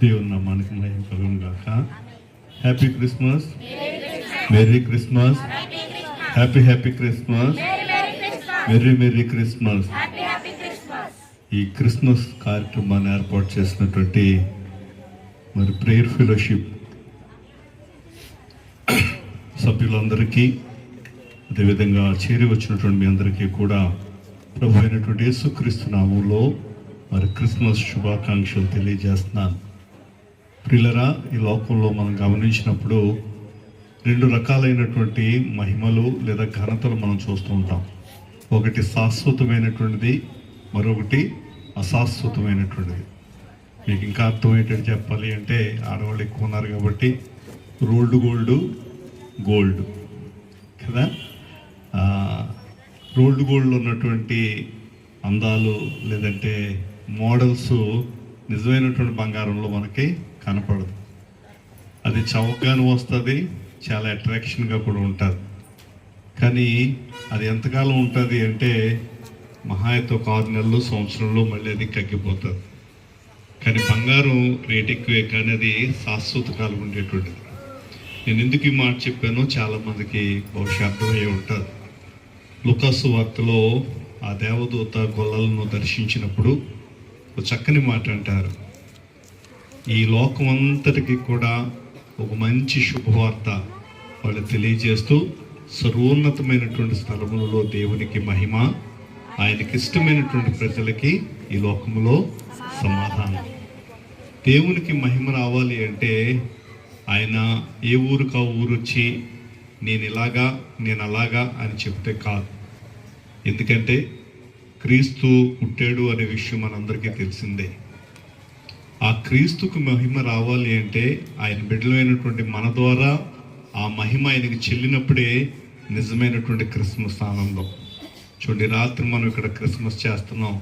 దేవుని నామానికి మహిమ కలుగును గాక. Happy Christmas merry Christmas happy happy Christmas merry merry Christmas ఈ క్రిస్మస్ కార్యక్రమాన్ని ఏర్పాటు చేసినటువంటి మరి ప్రేయర్ ఫెలోషిప్ సభ్యులందరికీ అదేవిధంగా చేరి వచ్చినటువంటి మీ అందరికీ కూడా ప్రభు అయినటువంటి యేసుక్రీస్తు నామంలో మరి క్రిస్మస్ శుభాకాంక్షలు తెలియజేస్తున్నాను. ప్రిలరా ఈ లోకంలో మనం గమనించినప్పుడు రెండు రకాలైనటువంటి మహిమలు లేదా ఘనతలు మనం చూస్తూ ఉంటాం. ఒకటి శాశ్వతమైనటువంటిది మరొకటి అశాశ్వతమైనటువంటిది. మీకు ఇంకా అర్థమయ్యేటట్టు చెప్పాలి అంటే ఆడవాళ్ళు ఎక్కువ ఉన్నారు కాబట్టి రోల్డ్ గోల్డ్ గోల్డ్. కదా? రోల్డ్ గోల్డ్ ఉన్నటువంటి అందాలు లేదంటే మోడల్స్ నిజమైనటువంటి బంగారంలో మనకి కనపడదు. అది చౌకగాను వస్తుంది చాలా అట్రాక్షన్గా కూడా ఉంటుంది. కానీ అది ఎంతకాలం ఉంటుంది అంటే మహా అయితే ఒక ఆరు నెలలు సంవత్సరంలో మళ్ళీ అది కగ్గిపోతుంది. కానీ బంగారం రేట్ ఎక్కువే కానీ అది శాశ్వత కాలం ఉండేటువంటిది. నేను ఎందుకు ఈ మాట చెప్పానో చాలామందికి బహుశా అర్థమయ్యే ఉంటుంది. లుకాసు వార్తలో ఆ దేవదూత గొల్లలను దర్శించినప్పుడు ఒక చక్కని మాట అంటారు. ఈ లోకం అంతటికి కూడా ఒక మంచి శుభవార్త వాళ్ళు తెలియజేస్తూ సర్వోన్నతమైనటువంటి స్థలములలో దేవునికి మహిమ ఆయనకి ఇష్టమైనటువంటి ప్రజలకి ఈ లోకములో సమాధానం. దేవునికి మహిమ రావాలి అంటే ఆయన ఏ ఊరుకు ఆ ఊరు వచ్చి నేను ఇలాగా నేను అలాగా అని చెప్తే కాదు. ఎందుకంటే క్రీస్తు పుట్టాడు అనే విషయం మనందరికీ తెలిసిందే. ఆ క్రీస్తుకు మహిమ రావాలి అంటే ఆయన బిడ్డలైనటువంటి మన ద్వారా ఆ మహిమ ఆయనకి చెల్లినప్పుడే నిజమైనటువంటి క్రిస్మస్ ఆనందం. చూడండి రాత్రి మనం ఇక్కడ క్రిస్మస్ చేస్తున్నాం.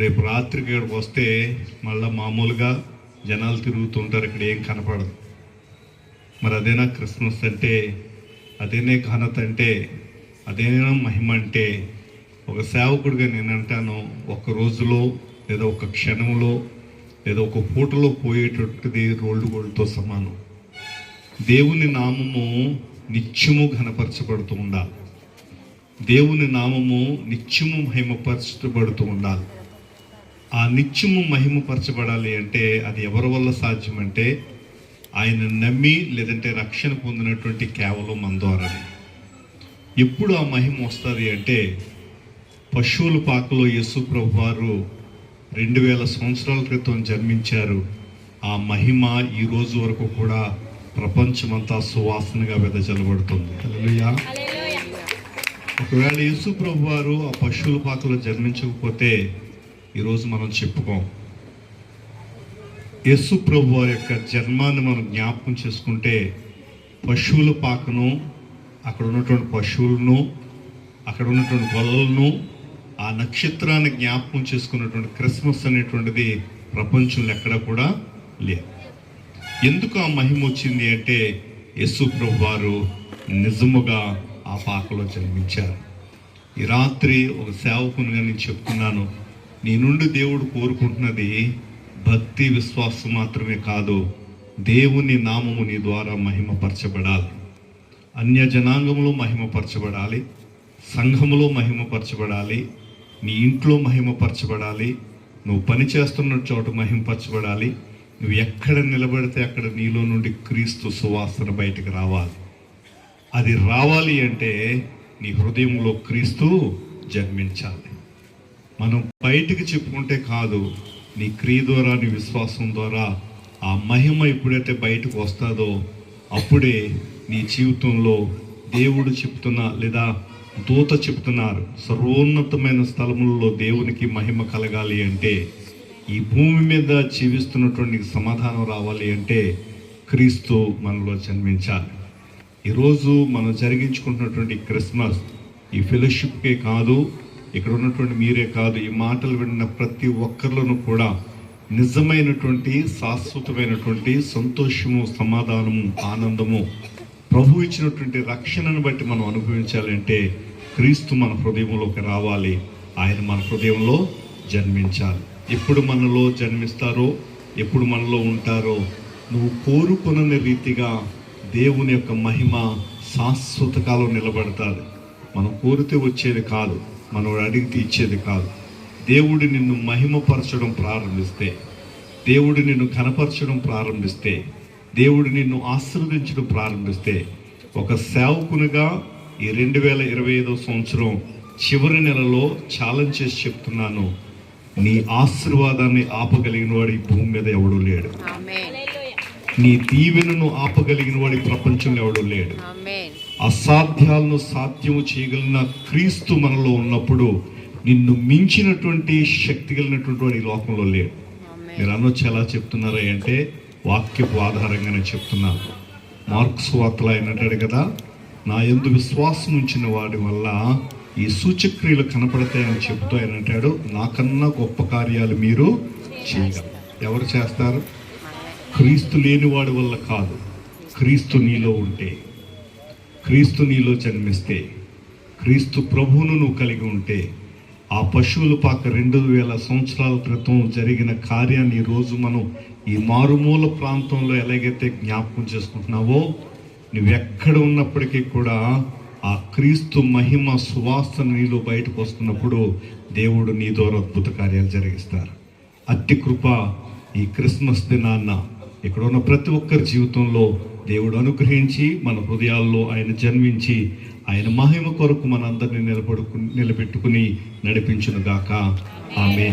రేపు రాత్రికి ఇక్కడికి వస్తే మళ్ళీ మామూలుగా జనాలు తిరుగుతుంటారు ఇక్కడ ఏం కనపడదు. మరి అదేనా క్రిస్మస్ అంటే? అదేనే ఘనత అంటే? అదేనా మహిమ అంటే? ఒక సేవకుడిగా నేను అంటాను ఒక రోజులో లేదా ఒక క్షణంలో లేదా ఒక పూటలో పోయేటట్టుది రోల్డ్ గోల్డ్తో సమానం. దేవుని నామము నిత్యము ఘనపరచబడుతూ ఉండాలి. దేవుని నామము నిత్యము మహిమపరచబడుతూ ఉండాలి. ఆ నిత్యము మహిమపరచబడాలి అంటే అది ఎవరి వల్ల సాధ్యమంటే ఆయన నమ్మి లేదంటే రక్షణ పొందినటువంటి కేవలం మన ద్వారానే. ఎప్పుడు ఆ మహిమ వస్తుంది అంటే పశువుల పాకలో యేసు ప్రభు వారు రెండు వేల సంవత్సరాల క్రితం జన్మించారు. ఆ మహిమ ఈ రోజు వరకు కూడా ప్రపంచమంతా సువాసనగా వెదజల్లబడుతుంది. ఒకవేళ యేసు ప్రభు వారు ఆ పశువుల పాకలో జన్మించకపోతే ఈరోజు మనం చెప్పుకోం. యేసు ప్రభు వారి యొక్క జన్మాన్ని మనం జ్ఞాపకం చేసుకుంటే పశువుల పాకను అక్కడ ఉన్నటువంటి పశువులను అక్కడ ఉన్నటువంటి గొల్లలను ఆ నక్షత్రాన్ని జ్ఞాపకం చేసుకున్నటువంటి క్రిస్మస్ అనేటువంటిది ప్రపంచంలో ఎక్కడ కూడా లేదు. ఎందుకు ఆ మహిమ వచ్చింది అంటే యశు ప్రభు వారు నిజముగా ఆ పాకలో జన్మించారు. ఈ రాత్రి ఒక సేవకునిగా నేను చెప్తున్నాను నీ నుండి దేవుడు కోరుకుంటున్నది భక్తి విశ్వాసం మాత్రమే కాదు దేవుని నామము నీ ద్వారా మహిమపరచబడాలి. అన్య జనాంగంలో మహిమపరచబడాలి సంఘములో మహిమపరచబడాలి నీ ఇంట్లో మహిమపరచబడాలి. నువ్వు పని చేస్తున్న చోట మహిమపరచబడాలి. నువ్వు ఎక్కడ నిలబడితే అక్కడ నీలో నుండి క్రీస్తు సువాసన బయటకు రావాలి. అది రావాలి అంటే నీ హృదయంలో క్రీస్తు జన్మించాలి. మనం బయటికి చెప్పుకుంటే కాదు నీ క్రియ ద్వారా నీ విశ్వాసం ద్వారా ఆ మహిమ ఎప్పుడైతే బయటకు వస్తుందో అప్పుడే నీ జీవితంలో దేవుడు చెప్తున్న లేదా దూత చెప్తున్నారు సర్వోన్నతమైన స్థలములలో దేవునికి మహిమ కలగాలి అంటే ఈ భూమి మీద జీవిస్తున్నటువంటి సమాధానం రావాలి అంటే క్రీస్తు మనలో జన్మించాలి. ఈరోజు మనం జరిగించుకుంటున్నటువంటి క్రిస్మస్ ఈ ఫెలోషిప్కే కాదు ఇక్కడ ఉన్నటువంటి మీరే కాదు ఈ మాటలు విన్న ప్రతి ఒక్కరిలోనూ కూడా నిజమైనటువంటి శాశ్వతమైనటువంటి సంతోషము సమాధానము ఆనందము ప్రభు ఇచ్చినటువంటి రక్షణను బట్టి మనం అనుభవించాలంటే క్రీస్తు మన హృదయంలోకి రావాలి. ఆయన మన హృదయంలో జన్మించాలి. ఎప్పుడు మనలో జన్మిస్తారో ఎప్పుడు మనలో ఉంటారో నువ్వు కోరుకునని రీతిగా దేవుని యొక్క మహిమ శాశ్వత కాలం నిలబడతాది. మనం కోరితే వచ్చేది కాదు. మనం అడిగితే ఇచ్చేది కాదు. దేవుడు నిన్ను మహిమపరచడం ప్రారంభిస్తే దేవుడు నిన్ను కనపరచడం ప్రారంభిస్తే దేవుడు నిన్ను ఆశీర్వదించడం ప్రారంభిస్తే ఒక సేవకునిగా ఈ రెండు వేల ఇరవై ఐదో సంవత్సరం చివరి నెలలో ఛాలెంజ్ చేసి చెప్తున్నాను. నీ ఆశీర్వాదాన్ని ఆపగలిగిన వాడు ఈ భూమి మీద ఎవడూ లేడు. నీ దీవెనను ఆపగలిగిన వాడు ఈ ప్రపంచంలో ఎవడూ లేడు. అసాధ్యాలను సాధ్యము చేయగలిగిన క్రీస్తు మనలో ఉన్నప్పుడు నిన్ను మించినటువంటి శక్తి కలిగినటువంటి వాడు ఈ లోకంలో లేడు. మీరు అనొచ్చు ఎలా చెప్తున్నారా అంటే వాక్యపు ఆధారంగానే చెప్తున్నాను మార్క్స్ వార్తలు ఆయన కదా నా ఎందు విశ్వాసం ఉంచిన వాడి వల్ల ఈ సూచక్రియలు కనపడతాయని చెబుతూ ఆయన అంటాడు నాకన్నా గొప్ప కార్యాలు మీరు చేయగలరు. ఎవరు చేస్తారు? క్రీస్తు లేనివాడి వల్ల కాదు క్రీస్తు నీలో ఉంటే. క్రీస్తు నీలో జన్మిస్తే క్రీస్తు ప్రభువును నువ్వు కలిగి ఉంటే ఆ పశువుల పాక రెండు వేల సంవత్సరాల క్రితం జరిగిన కార్యాన్ని ఈరోజు మనం ఈ మారుమూల ప్రాంతంలో ఎలాగైతే జ్ఞాపకం చేసుకుంటున్నావో నువ్వెక్కడ ఉన్నప్పటికీ కూడా ఆ క్రీస్తు మహిమ సువాసన నీలో బయటకు వస్తున్నప్పుడు దేవుడు నీ ద్వారా అద్భుత కార్యాలు జరిగిస్తారు. అట్టి కృప ఈ క్రిస్మస్ దినాన్న ఇక్కడ ఉన్న ప్రతి ఒక్కరి జీవితంలో దేవుడు అనుగ్రహించి మన హృదయాల్లో ఆయన జన్మించి ఆయన మహిమ కొరకు మనందరినీ నిలబడుకు నిలబెట్టుకుని నడిపించునుగాక ఆమె